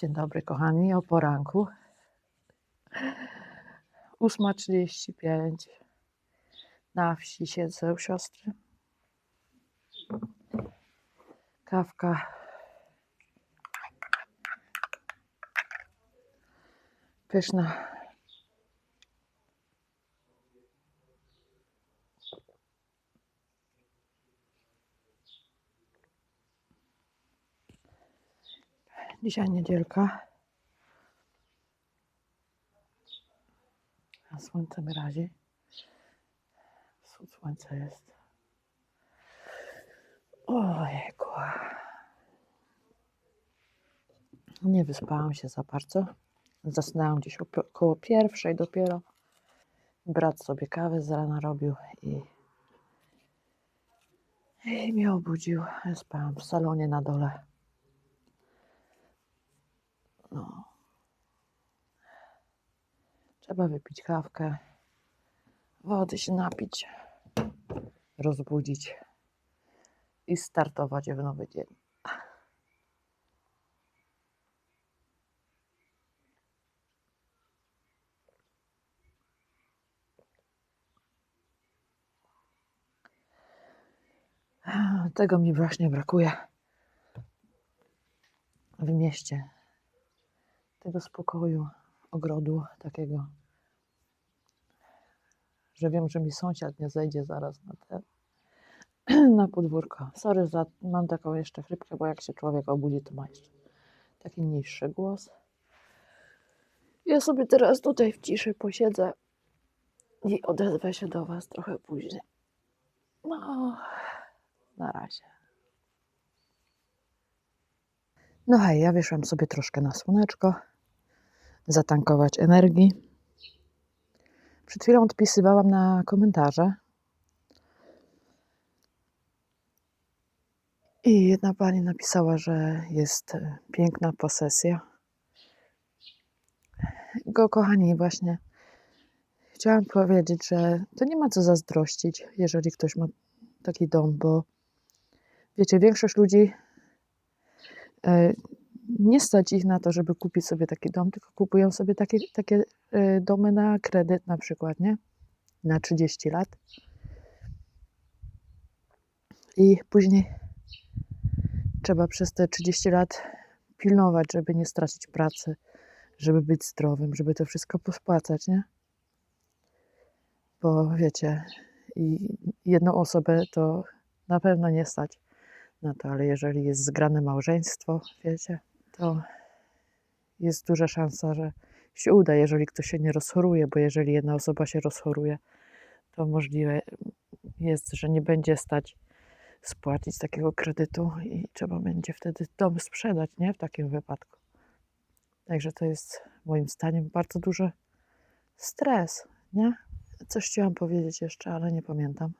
Dzień dobry, kochani, o poranku. 8.35. Na wsi siedzę u siostry. Kawka. Pyszna. Dzisiaj niedzielka. A słońce mi razi. Słońca jest. Ojejku. Nie wyspałam się za bardzo. Zasnęłam gdzieś około pierwszej dopiero. Brat sobie kawę z rana robił i, i mnie obudził. Spałam w salonie na dole. No. Trzeba wypić kawkę, wody się napić, rozbudzić i startować w nowy dzień. Tego mi właśnie brakuje w mieście. Tego spokoju, ogrodu takiego, że wiem, że mi sąsiad nie zejdzie zaraz na te, na podwórko. Sorry, za, mam taką jeszcze chrypkę, bo jak się człowiek obudzi, to ma jeszcze taki niższy głos. Ja sobie teraz tutaj w ciszy posiedzę i odezwę się do Was trochę później. No, na razie. No hej, ja wyszłam sobie troszkę na słoneczko, zatankować energii. Przed chwilą odpisywałam na komentarze. I jedna pani napisała, że jest piękna posesja. Go, kochani, właśnie chciałam powiedzieć, że to nie ma co zazdrościć, jeżeli ktoś ma taki dom, bo wiecie, większość ludzi e, nie stać ich na to, żeby kupić sobie taki dom, tylko kupują sobie takie, takie e, domy na kredyt na przykład, nie? Na 30 lat. I później trzeba przez te 30 lat pilnować, żeby nie stracić pracy, żeby być zdrowym, żeby to wszystko pospłacać, nie? Bo wiecie, i jedną osobę to na pewno nie stać na to, ale jeżeli jest zgrane małżeństwo, wiecie, to jest duża szansa, że się uda, jeżeli ktoś się nie rozchoruje, bo jeżeli jedna osoba się rozchoruje, to możliwe jest, że nie będzie stać spłacić takiego kredytu i trzeba będzie wtedy dom sprzedać, nie? W takim wypadku. Także to jest moim zdaniem bardzo duży stres, nie? Coś chciałam powiedzieć jeszcze, ale nie pamiętam.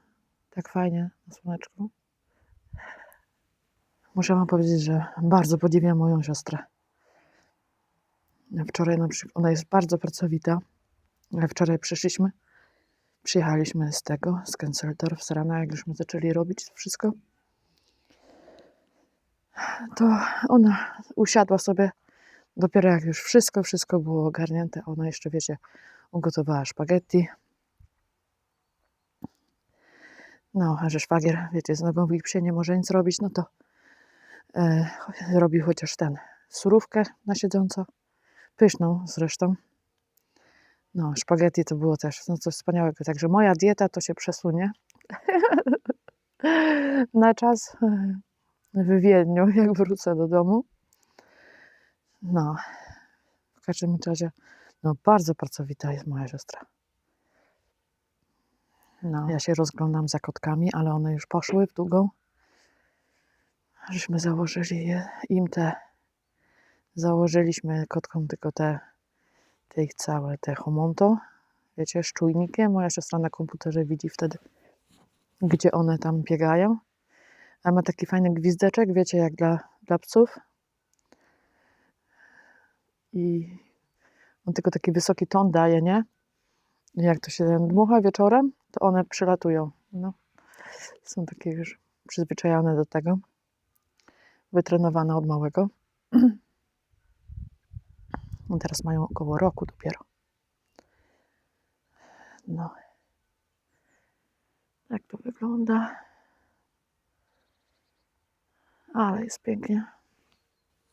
Tak fajnie na słoneczku. Muszę wam powiedzieć, że bardzo podziwiam moją siostrę. Wczoraj na przykład, ona jest bardzo pracowita. Wczoraj przyszliśmy, przyjechaliśmy z tego, z Känzeldorf z rana, jak żeśmy zaczęli robić wszystko. To ona usiadła sobie, dopiero jak już wszystko, wszystko było ogarnięte, ona jeszcze, wiecie, ugotowała spaghetti. No, a że szwagier, wiecie, z nogą w gipsie nie może nic robić, no to e, robi chociaż ten, surówkę na siedząco, pyszną zresztą. No, szpaghetti to było też no, coś wspaniałego. Także moja dieta to się przesunie na czas e, w Wiedniu, jak wrócę do domu. No, w każdym razie, no bardzo pracowita jest moja siostra. No, ja się rozglądam za kotkami, ale one już poszły w długą. Żeśmy założyli je, im te, założyliśmy kotkom tylko te, te ich całe, te homonto, wiecie, z czujnikiem. Moja siostra na komputerze widzi wtedy, gdzie one tam biegają. A ma taki fajny gwizdeczek, wiecie, jak dla, dla psów. I on tylko taki wysoki ton daje, nie? I jak to się dmucha wieczorem, to one przylatują. No. Są takie już przyzwyczajone do tego. Wytrenowane od małego. No teraz mają około roku dopiero. No. Jak to wygląda? Ale jest pięknie.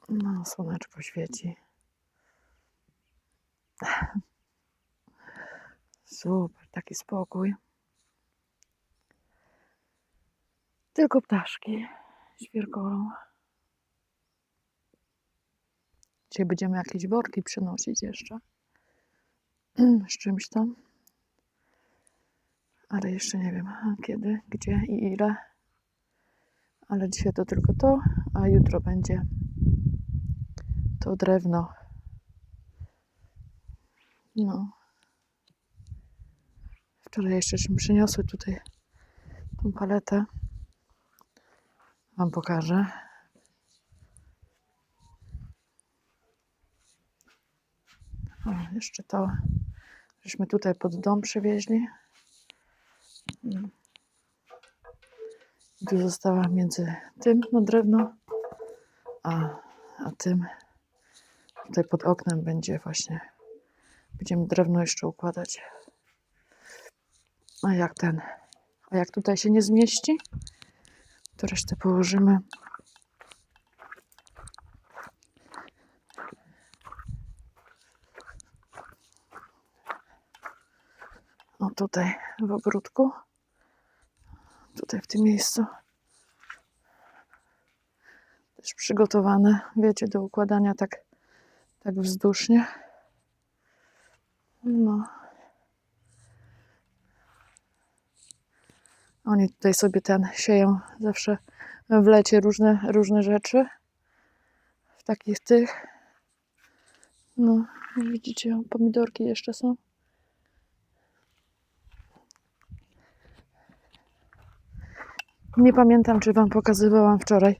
No, słoneczko świeci. Super, taki spokój. Tylko ptaszki świerkolą. Dzisiaj będziemy jakieś worki przynosić jeszcze. Z czymś tam. Ale jeszcze nie wiem kiedy, gdzie i ile. Ale dzisiaj to tylko to, a jutro będzie to drewno. No. Wczoraj jeszcze przyniosły tutaj tą paletę. Wam pokażę. O, jeszcze to, żeśmy tutaj pod dom przywieźli. I Tu została między tym, no drewno, a, a tym. Tutaj pod oknem będzie właśnie. Będziemy drewno jeszcze układać. A jak ten? A jak tutaj się nie zmieści, to resztę położymy. Tutaj w ogródku. Tutaj w tym miejscu. Też przygotowane, wiecie, do układania tak, tak wzdusznie. No. Oni tutaj sobie ten sieją zawsze w lecie różne, różne rzeczy. W takich tych. No, widzicie, pomidorki jeszcze są. Nie pamiętam, czy Wam pokazywałam wczoraj,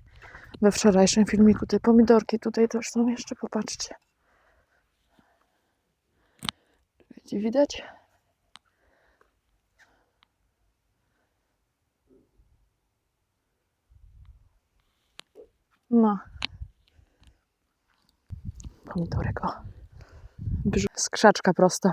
we wczorajszym filmiku, te pomidorki tutaj też są jeszcze, popatrzcie. Widać? No. Pomidorek, o. Brzu- Z krzaczka prosto.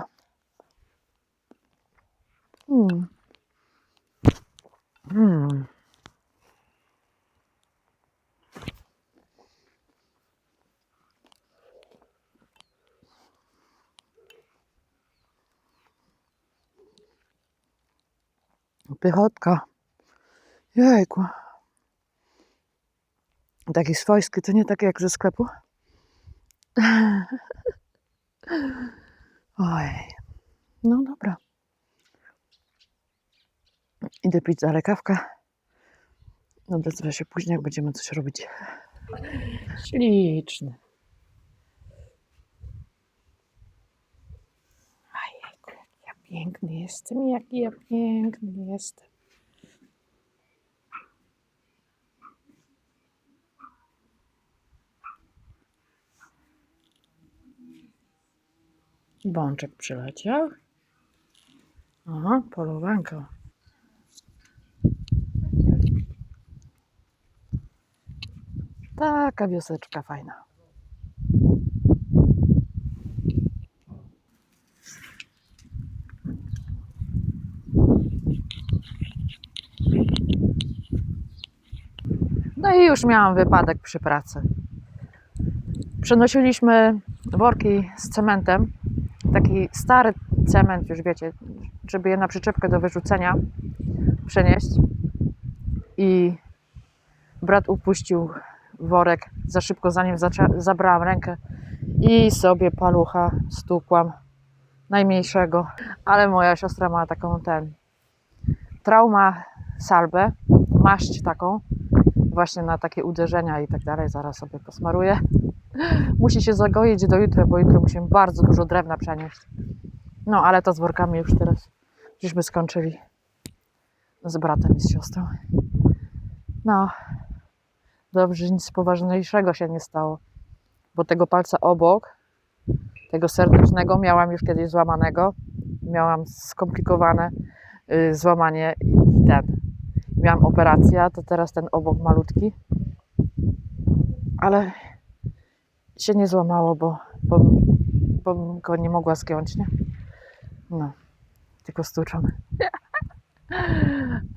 Pychotka. Jejku. Taki swojski, to nie takie jak ze sklepu. Oj. No dobra. Idę pić dalej kawkę. Odezwę się później, jak będziemy coś robić. Śliczny. Ojejku, jak ja piękny jestem, jaki ja piękny jestem. Bączek przyleciał. Aha, polowanko. Taka wioseczka fajna. I już miałam wypadek przy pracy. Przenosiliśmy worki z cementem. Taki stary cement, już wiecie, żeby je na przyczepkę do wyrzucenia przenieść. I brat upuścił worek za szybko, zanim zabrałam rękę i sobie palucha stukłam najmniejszego. Ale moja siostra ma taką ten trauma salbę, maść taką właśnie na takie uderzenia i tak dalej. Zaraz sobie posmaruję. Musi się zagoić do jutra, bo jutro musimy bardzo dużo drewna przenieść. No, ale to z workami już teraz żeśmy skończyli z bratem i z siostrą. No, dobrze, nic poważniejszego się nie stało, bo tego palca obok, tego serdecznego, miałam już kiedyś złamanego. Miałam skomplikowane y, złamanie i ten. Miałam operację, a to teraz ten obok malutki. Ale się nie złamało, bo, bo bo go nie mogła zgiąć, nie? No, tylko stłuczony.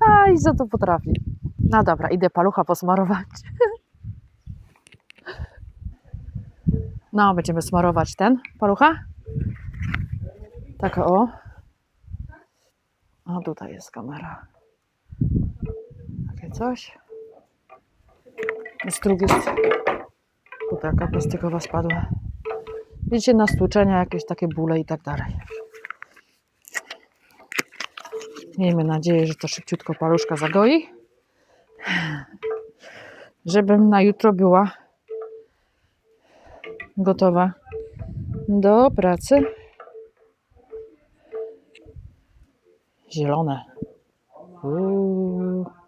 A i co to potrafi? No dobra, idę palucha posmarować. No, będziemy smarować ten palucha. Tak o. A tutaj jest kamera. Coś. Z drugiej. Butelka plastikowa spadła. Widzicie, na stłuczenia, jakieś takie bóle i tak dalej. Miejmy nadzieję, że to szybciutko paluszka zagoi. Żebym na jutro była gotowa do pracy. Zielone. Uuu.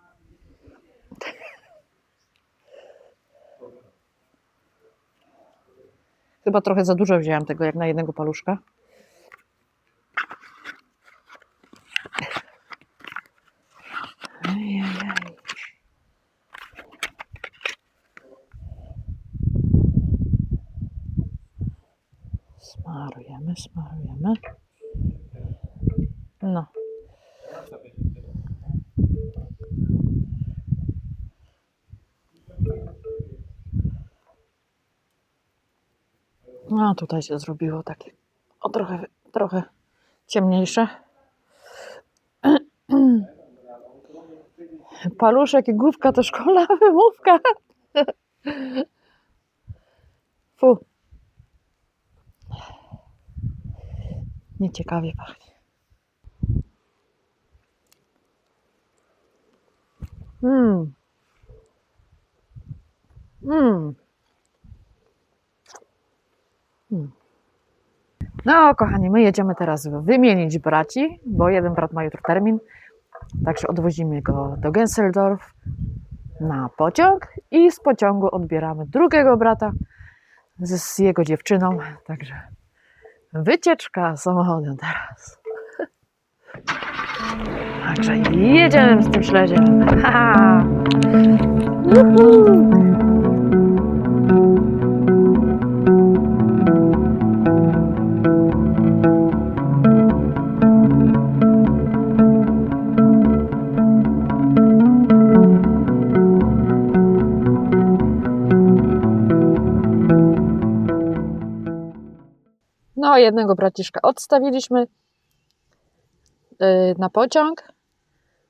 Chyba trochę za dużo wzięłam tego jak na jednego paluszka. Smarujemy, smarujemy. No. No, tutaj się zrobiło takie o trochę, trochę ciemniejsze. Paluszek i główka to szkolna wymówka. Fu. Nieciekawie pachnie. Mmm. Mmm. No, kochani, my jedziemy teraz wymienić braci, bo jeden brat ma jutro termin. Także odwozimy go do Genselsdorf na pociąg i z pociągu odbieramy drugiego brata z, jego dziewczyną. Także wycieczka samochodem teraz. Także jedziemy z tym śledziem. Haha. Juhu. No, jednego braciszka odstawiliśmy yy, na pociąg.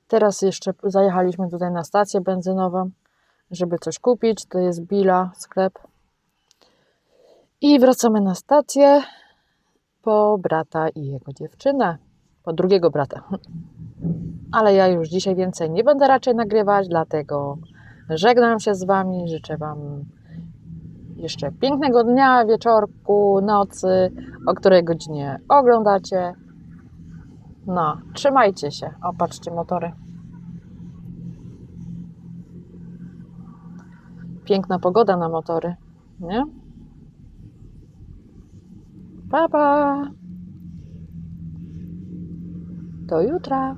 Teraz jeszcze zajechaliśmy tutaj na stację benzynową, żeby coś kupić. To jest Billa, sklep. I wracamy na stację po brata i jego dziewczynę. Po drugiego brata. Ale ja już dzisiaj więcej nie będę raczej nagrywać, dlatego żegnam się z Wami. Życzę Wam jeszcze pięknego dnia, wieczorku, nocy, o której godzinie oglądacie. No, trzymajcie się. O, patrzcie, motory. Piękna pogoda na motory, nie? Pa, pa. Do jutra.